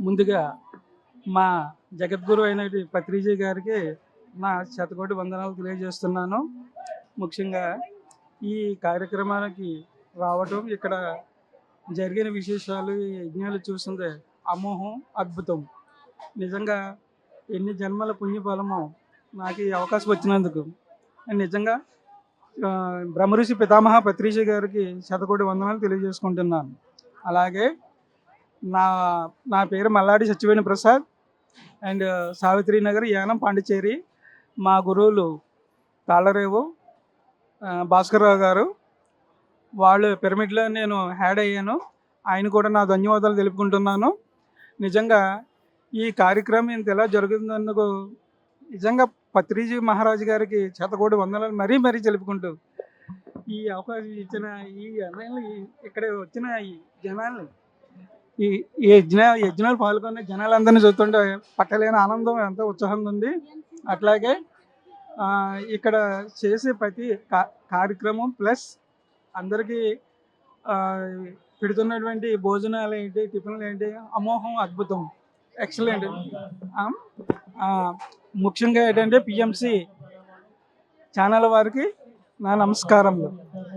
ముందుగా మా జగద్గురు అయిన పత్రిజీ గారికి నా శతకోటి వందనాలు తెలియజేస్తున్నాను. ముఖ్యంగా ఈ కార్యక్రమానికి రావటం ఇక్కడ జరిగిన విశేషాలు ఈ యజ్ఞాలు చూసిందే అమోహం అద్భుతం. నిజంగా ఎన్ని జన్మల పుణ్యఫలమో నాకు ఈ అవకాశం వచ్చినందుకు. నేను నిజంగా ఆ, బ్రహ్మఋషి పితామహ పత్రిజీ గారికి శతకోటి వందనాలు తెలియజేసుకుంటున్నాను. అలాగే నా నా పేరు మల్లాడి సత్యవేణి ప్రసాద్. అండ్ సావిత్రి నగర్ యానం పాండిచేరి మా గురువులు తాళరేవు భాస్కర్రావు గారు. వాళ్ళు పిరమిడ్లో నేను హ్యాడ్ అయ్యాను. ఆయన కూడా నా ధన్యవాదాలు తెలుపుకుంటున్నాను. నిజంగా ఈ కార్యక్రమం ఇంత ఎలా జరుగుతున్నందుకు నిజంగా పత్రిజీ మహారాజు గారికి చేతకోటి వందనాలు మరీ మరీ తెలుపుకుంటూ ఈ అవకాశం ఇచ్చిన ఈ అన్నయ్యలు ఇక్కడ వచ్చిన ఈ జనాల్ని ఈ ఈ యజ్ఞ యజ్ఞాలు పాల్గొన్న జనాలందరినీ చూస్తుంటే పట్టలేని ఆనందం ఎంతో ఉత్సాహంగా ఉంది. అట్లాగే ఇక్కడ చేసే ప్రతి కార్యక్రమం ప్లస్ అందరికీ పెడుతున్నటువంటి భోజనాలు ఏంటి టిఫిన్లు ఏంటి అమోహం అద్భుతం ఎక్సలెంట్ ముఖ్యంగా ఏంటంటే పిఎంసి ఛానల్ వారికి నా నమస్కారములు.